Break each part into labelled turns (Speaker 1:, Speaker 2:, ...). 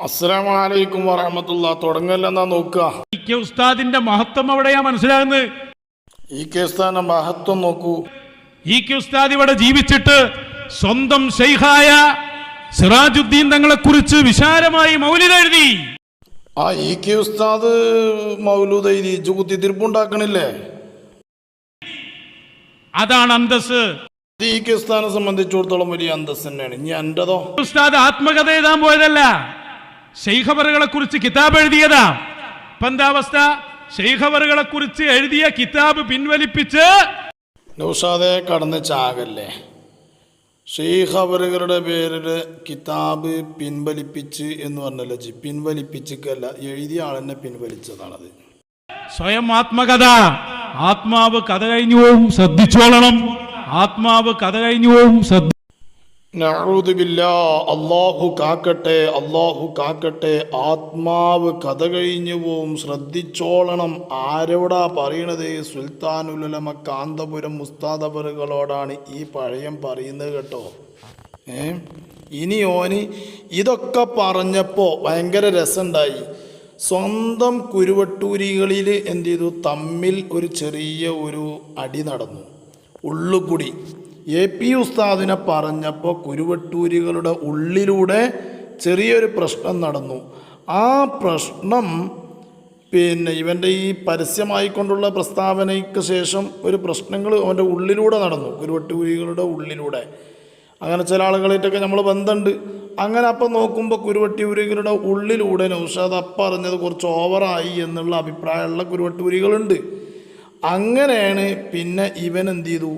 Speaker 1: അസ്സലാമലൈക്കും വറഹമത്തുള്ള തുടങ്ങല്ലെന്നാ നോക്കുക.
Speaker 2: ഇ കെ ഉസ്താദിന്റെ മഹത്വം അവിടെയാ മനസ്സിലാകുന്നത്?
Speaker 1: ഈ ഉസ്താദിന്റെ മഹത്വം നോക്കൂ.
Speaker 2: ഇ കെ ഉസ്താദ് ഇവിടെ ജീവിച്ചിട്ട് സ്വന്തം ഷെയ്ഹായ സിറാജുദ്ദീൻ തങ്ങളെ കുറിച്ച് വിശാലമായി മൗലിത എഴുതി.
Speaker 1: ആ ഇ കെ ഉസ്താദ് മൗലൂദ് എഴുതി. കുത്തിത്തിരിപ്പുണ്ടാക്കണില്ലേ
Speaker 2: അതാണ് അന്തസ്
Speaker 1: ഈ കെ ഉസ്താദിനെ സംബന്ധിച്ചിടത്തോളം വലിയ അന്തസ് തന്നെയാണ്. ഇനി എന്റെതോ
Speaker 2: ഉസ്താദ് ആത്മകഥ എഴുതാൻ പോയതല്ല. ഷെയ്ഖബറുകളെ കുറിച്ച് കിതാബ് എഴുതിയതാ. ഇപ്പൊ എന്താ അവസ്ഥ? ഷെയ്ഖബറുകളെ കുറിച്ച് എഴുതിയ കിതാബ് പിൻവലിപ്പിച്ച്
Speaker 1: നൗഷാദെ കടന്ന് ചാകല്ലേ? ഷെയ്ഖബറുകളുടെ പേരിൽ കിതാബ് പിൻവലിപ്പിച്ച് എന്ന് പറഞ്ഞല്ലോ ജി. പിൻവലിപ്പിച്ചിക്കല്ല എഴുതിയ ആളെന്നെ പിൻവലിച്ചതാണത്.
Speaker 2: സ്വയം ആത്മകഥ. ആത്മാവ് കഥ കഴിഞ്ഞു പോവും ശ്രദ്ധിച്ചോളണം. ആത്മാവ് കഥ കഴിഞ്ഞു പോവും ശ്രദ്ധ
Speaker 1: നഅൂദുബില്ല അള്ളാഹു കാക്കട്ടെ അള്ളാഹു കാക്കട്ടെ ആത്മാവ് കഥ കഴിഞ്ഞു പോവും ശ്രദ്ധിച്ചോളണം. ആരോടാ പറയണത്? സുൽത്താനുലമ കാന്തപുരം മുസ്താദബറുകളോടാണ് ഈ പഴയം പറയുന്നത് കേട്ടോ. ഏ? ഇനി ഓന് ഇതൊക്കെ പറഞ്ഞപ്പോൾ ഭയങ്കര രസമുണ്ടായി. സ്വന്തം കുരുവട്ടൂരികളിൽ എന്ത് ചെയ്തു? തമ്മിൽ ഒരു ചെറിയ ഒരു അടി നടന്നു. ഉള്ളുകൂടി. എ പി ഉസ്താദിനെ പറഞ്ഞപ്പോൾ കുരുവട്ടൂരികളുടെ ഉള്ളിലൂടെ ചെറിയൊരു പ്രശ്നം നടന്നു. ആ പ്രശ്നം പിന്നെ ഇവന്റെ ഈ പരസ്യമായിക്കൊണ്ടുള്ള പ്രസ്താവനയ്ക്ക് ശേഷം ഒരു പ്രശ്നങ്ങൾ അവന്റെ ഉള്ളിലൂടെ നടന്നു കുരുവട്ടൂരികളുടെ ഉള്ളിലൂടെ. അങ്ങനെ ചില ആളുകളായിട്ടൊക്കെ നമ്മൾ ബന്ധമുണ്ട് അങ്ങനെ അപ്പം നോക്കുമ്പോൾ കുരുവട്ടിയൂരികളുടെ ഉള്ളിലൂടെ നൗഷാദ് അപ്പം അറിഞ്ഞത് കുറച്ച് ഓവറായി എന്നുള്ള അഭിപ്രായമുള്ള കുരുവട്ടൂരികളുണ്ട്. അങ്ങനെയാണ് പിന്നെ ഇവൻ എന്ത് ചെയ്തു?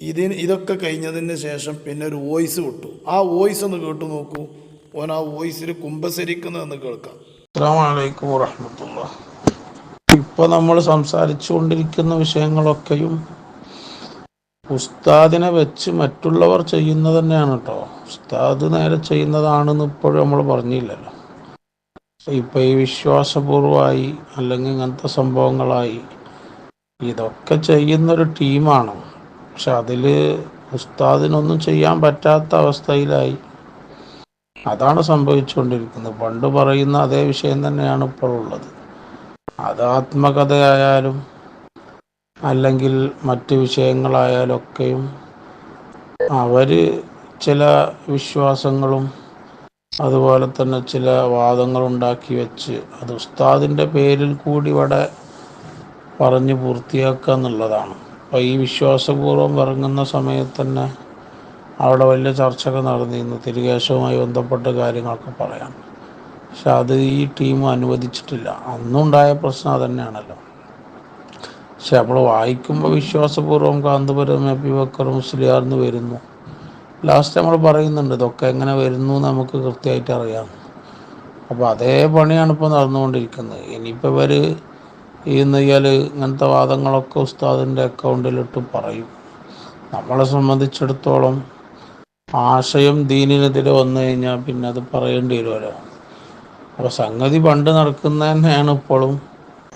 Speaker 1: ഇതിന് ഇതൊക്കെ കഴിഞ്ഞതിന് ശേഷം പിന്നെ ഒരു വോയിസ് വിട്ടു. ആ വോയിസ് ഒന്ന് കേട്ടു നോക്കൂ. ഓൻ ആ വോയിസിൽ കുമ്പസരിക്കുന്നതെന്ന് കേൾക്കാം.
Speaker 3: അസ്സാമലൈക്കും വറഹമത്തുള്ള. ഇപ്പോൾ നമ്മൾ സംസാരിച്ചുകൊണ്ടിരിക്കുന്ന വിഷയങ്ങളൊക്കെയും ഉസ്താദിനെ വെച്ച് മറ്റുള്ളവർ ചെയ്യുന്നത് തന്നെയാണ് കേട്ടോ ഉസ്താദ് നേരെ ചെയ്യുന്നതാണെന്ന് ഇപ്പോഴും നമ്മൾ പറഞ്ഞില്ലല്ലോ. ഇപ്പം ഈ വിശ്വാസപൂർവമായി അല്ലെങ്കിൽ ഇങ്ങനത്തെ സംഭവങ്ങളായി ഇതൊക്കെ ചെയ്യുന്നൊരു ടീമാണ്. പക്ഷെ അതിൽ ഉസ്താദിനൊന്നും ചെയ്യാൻ പറ്റാത്ത അവസ്ഥയിലായി. അതാണ് സംഭവിച്ചുകൊണ്ടിരിക്കുന്നത്. പണ്ട് പറയുന്ന അതേ വിഷയം തന്നെയാണ് ഇപ്പോൾ ഉള്ളത്. അത് ആത്മകഥയായാലും അല്ലെങ്കിൽ മറ്റ് വിഷയങ്ങളായാലും ഒക്കെയും അവർ ചില വിശ്വാസങ്ങളും അതുപോലെ തന്നെ ചില വാദങ്ങളുണ്ടാക്കി വെച്ച് അത് ഉസ്താദിന്റെ പേരിൽ കൂടി ഇവിടെ പറഞ്ഞ് പൂർത്തിയാക്കുക എന്നുള്ളതാണ്. അപ്പോൾ ഈ വിശ്വാസപൂർവം ഇറങ്ങുന്ന സമയത്ത് തന്നെ അവിടെ വലിയ ചർച്ചകൾ നടന്നിരുന്നു. തിരികേശവുമായി ബന്ധപ്പെട്ട കാര്യങ്ങളൊക്കെ പറയാം. പക്ഷെ അത് ഈ ടീം അനുവദിച്ചിട്ടില്ല. അന്നുണ്ടായ പ്രശ്നം അതന്നെയാണല്ലോ. പക്ഷെ നമ്മൾ വായിക്കുമ്പോൾ വിശ്വാസപൂർവം കാന്തപുരം എ ബക്കർ മുസ്ലിയാർ എന്ന് വരുന്നു. ലാസ്റ്റ് നമ്മൾ പറയുന്നുണ്ട് ഇതൊക്കെ എങ്ങനെ വരുന്നു നമുക്ക് കൃത്യമായിട്ട് അറിയാം. അപ്പോൾ അതേ പണിയാണ് ഇപ്പോൾ നടന്നുകൊണ്ടിരിക്കുന്നത്. ഇനിയിപ്പോൾ ഇവർ ഈ നെയ്യൽ ഇങ്ങനത്തെ വാദങ്ങളൊക്കെ ഉസ്താദിന്റെ അക്കൗണ്ടിലിട്ട് പറയും. നമ്മളെ സംബന്ധിച്ചിടത്തോളം ആശയം ദീനിനെതിരെ വന്നു കഴിഞ്ഞാൽ പിന്നെ അത് പറയേണ്ടി വരുമല്ലോ അപ്പോൾ സംഗതി പണ്ട് നടക്കുന്ന തന്നെയാണ് ഇപ്പോഴും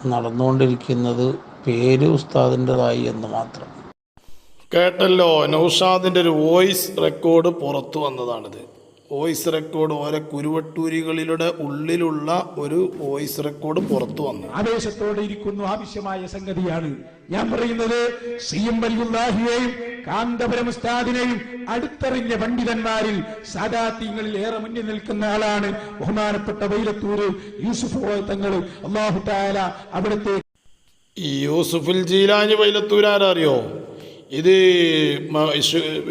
Speaker 3: നടന്നുകൊണ്ടിരിക്കുന്നത് പേര് ഉസ്താദിന്റെതായി എന്ന് മാത്രം.
Speaker 1: കേട്ടല്ലോ നൗഷാദിന്റെ ഒരു വോയിസ് റെക്കോർഡ് പുറത്തു വന്നതാണിത്. വോയിസ് റെക്കോർഡ് ഓരോ കുരുവട്ടൂരികളിലൂടെ ഉള്ളിലുള്ള ഒരു വോയിസ് റെക്കോർഡ് പുറത്തു വന്നു.
Speaker 4: ആവേശത്തോടെ ഇരിക്കുന്നു ആവശ്യമായ സംഗതിയാണ്. ഞാൻ പറയുന്നത് സി എം വലിയുല്ലാഹിയെയും കാന്തപുരം ഉസ്താദിനെയും അടുത്തറിഞ്ഞ പണ്ഡിതന്മാരിൽ സാദാത്യങ്ങളിൽ ഏറെ മുന്നിൽ നിൽക്കുന്ന ആളാണ് ബഹുമാനപ്പെട്ട വൈലത്തൂര് യൂസുഫ് തങ്ങൾ അള്ളാഹു താല അവിടുത്തെ
Speaker 1: യൂസുഫുൽ ജീലാനി വൈലത്തൂരാരറിയോ ഇത്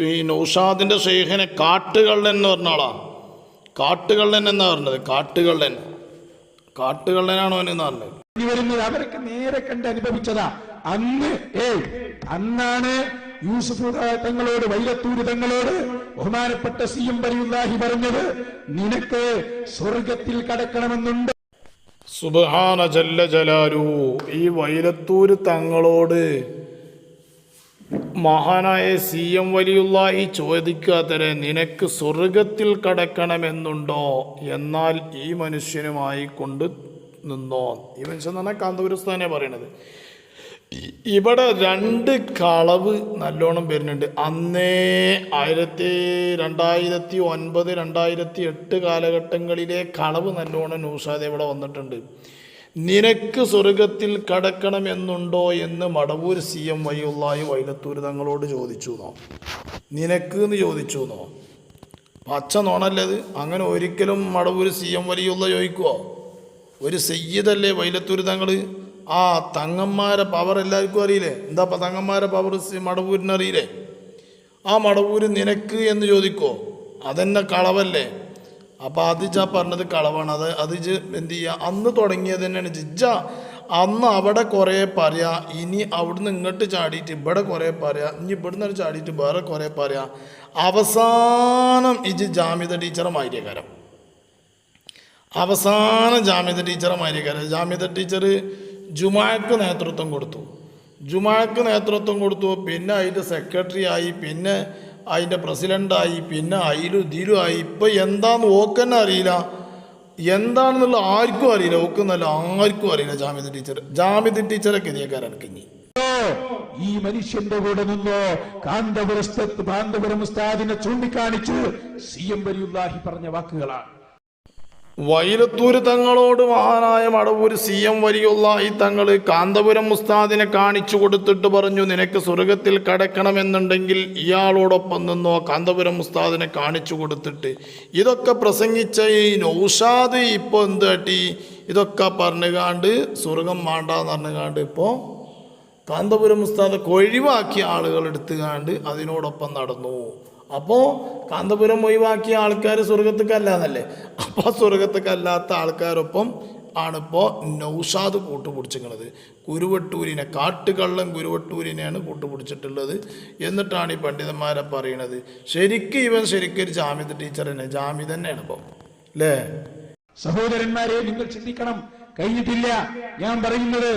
Speaker 1: ഈ നൗഷാദിന്റെ ഷെയ്ഖിനെ കാട്ടുകള്ളൻ എന്ന് പറഞ്ഞ ആളാണ് കാട്ടുകള്ളൻ എന്നാ പറഞ്ഞത്? കാട്ടുകള്ളൻ. കാട്ടുകള്ളനാണോ എന്ന് പറഞ്ഞത്?
Speaker 4: വരുന്നത് അവരൊക്കെ നേരെ കണ്ട് അനുഭവിച്ചതാ. അന്ന് ഏ അന്നാണ് യൂസുഫ് തങ്ങളോട് വൈലത്തൂര് തങ്ങളോട് ബഹുമാനപ്പെട്ട സി എം വലിയുല്ലാഹി പറഞ്ഞത് നിനക്ക് സ്വർഗത്തിൽ കടക്കണമെന്നുണ്ട്.
Speaker 1: സുബഹാന ജല്ല ജലാലു. ഈ വൈലത്തൂര് തങ്ങളോട് മഹാനായ സി എം വലിയുള്ള ഈ ചോദിക്കാത്തരെ നിനക്ക് സ്വർഗത്തിൽ കടക്കണമെന്നുണ്ടോ? എന്നാൽ ഈ മനുഷ്യനുമായി കൊണ്ട് നിന്നോ ഈ മനുഷ്യൻ തന്നെ കാന്തപുരസ്ഥാനെ പറയണത്. ഇവിടെ രണ്ട് കളവ് നല്ലോണം വരുന്നുണ്ട്. അന്നേ ആയിരത്തി രണ്ടായിരത്തി ഒൻപത് രണ്ടായിരത്തി എട്ട് കാലഘട്ടങ്ങളിലെ കളവ് നല്ലോണം നൂഷാദ് ഇവിടെ വന്നിട്ടുണ്ട്. നിനക്ക് സ്വർഗത്തിൽ കടക്കണമെന്നുണ്ടോ എന്ന് മടവൂർ സി എം വയ്യുള്ളായി വൈലത്തൂർ തങ്ങളോട് ചോദിച്ചു എന്നോ? നിനക്ക് എന്ന് ചോദിച്ചു എന്നോ? പച്ച നോണല്ലത്. അങ്ങനെ ഒരിക്കലും മടവൂർ സി എം വലിയുള്ള ചോദിക്കുവോ? ഒരു സയ്യിദല്ലേ വൈലത്തൂർ തങ്ങൾ ആ തങ്ങന്മാരെ പവർ എല്ലാവർക്കും അറിയില്ലേ? എന്താ ഇപ്പം തങ്ങന്മാരെ പവർ മടവൂരിനറിയില്ലേ? ആ മടവൂര് നിനക്ക് എന്ന് ചോദിക്കോ അതെന്നെ കളവല്ലേ? അപ്പം അത് ജാ പറഞ്ഞത് കളവാണ്. അത് അത് ഇജ്ജ് എന്ത് ചെയ്യുക അന്ന് തുടങ്ങിയത് തന്നെയാണ്. ജിജ അന്ന് അവിടെ കുറേ പറയാ. ഇനി അവിടുന്ന് ഇങ്ങോട്ട് ചാടിയിട്ട് ഇവിടെ കുറേ പറയാ. ഇനി ഇവിടുന്ന് ചാടിയിട്ട് വേറെ കുറേ പറയാ. അവസാനം ഇജ് ജാമ്യത ടീച്ചറെ മാര്യകാരം അവസാനം ജാമ്യത ടീച്ചറെ മാര്യക്കാരൻ ജാമ്യത ടീച്ചർ ജുമാക്ക് നേതൃത്വം കൊടുത്തു. ജുമാക്ക് നേതൃത്വം കൊടുത്തു. പിന്നെ അതിന്റെ സെക്രട്ടറി ആയി. പിന്നെ അതിന്റെ പ്രസിഡന്റായി പിന്നെ അയിലു ഇതിലും ആയി. ഇപ്പം എന്താന്ന് ഓക്കെന്നെ അറിയില്ല. എന്താണെന്നുള്ള ആർക്കും അറിയില്ല. ഓക്കെന്നല്ല ആർക്കും അറിയില്ല ജാമ്യത ടീച്ചർ ജാമ്യത ടീച്ചറെ ഗതിയക്കാരാണ് കിഞ്ഞി.
Speaker 4: ഈ മനുഷ്യന്റെ കൂടെ നിന്നോ? കാന്തപുരസ്ഥാന്തപുരം കാന്തപുരം ഉസ്താദിനെ ചൂണ്ടിക്കാണിച്ചു സി എം വലിയുല്ലാഹി പറഞ്ഞ വാക്കുകളാണ്.
Speaker 1: വൈലത്തൂർ തങ്ങളോട് മഹാനായ മടവൂർ സി എം വലിയുള്ള ഈ തങ്ങൾ കാന്തപുരം മുസ്താദിനെ കാണിച്ചു കൊടുത്തിട്ട് പറഞ്ഞു നിനക്ക് സ്വർഗത്തിൽ കടക്കണമെന്നുണ്ടെങ്കിൽ ഇയാളോടൊപ്പം നിന്നോ കാന്തപുരം മുസ്താദിനെ കാണിച്ചു കൊടുത്തിട്ട്. ഇതൊക്കെ പ്രസംഗിച്ച ഈ നൗഷാദ് ഇപ്പോൾ എന്ത് കാട്ടി? ഇതൊക്കെ പറഞ്ഞുകാണ്ട് സ്വർഗം വേണ്ടാന്ന് പറഞ്ഞുകാണ്ട് ഇപ്പോൾ കാന്തപുരം മുസ്താദ് ഒഴിവാക്കിയ ആളുകൾ എടുത്തുകാണ്ട് അതിനോടൊപ്പം നടന്നു. അപ്പോൾ കാന്തപുരം ഒഴിവാക്കിയ ആൾക്കാർ സ്വർഗത്തേക്കല്ല എന്നല്ലേ അപ്പോൾ സ്വർഗത്തേക്കല്ലാത്ത ആൾക്കാരൊപ്പം ആണിപ്പോൾ നൗഷാദ് കൂട്ടുപിടിച്ചിരിക്കുന്നത് കുരുവട്ടൂരിനെ കാട്ടുകള്ളൻ കുരുവട്ടൂരിനെയാണ് കൂട്ടുപിടിച്ചിട്ടുള്ളത്. എന്നിട്ടാണ് ഈ പണ്ഡിതന്മാരെ പറയണത്. ശരിക്കും ഇവൻ ശരിക്കും ഒരു ജാമ്യത ടീച്ചർ തന്നെ ജാമ്യ തന്നെയാണ് ഇപ്പോൾ അല്ലേ
Speaker 4: സഹോദരന്മാരെ നിങ്ങൾ ചിന്തിക്കണം. കഴിഞ്ഞിട്ടില്ല. ഞാൻ പറയുന്നത്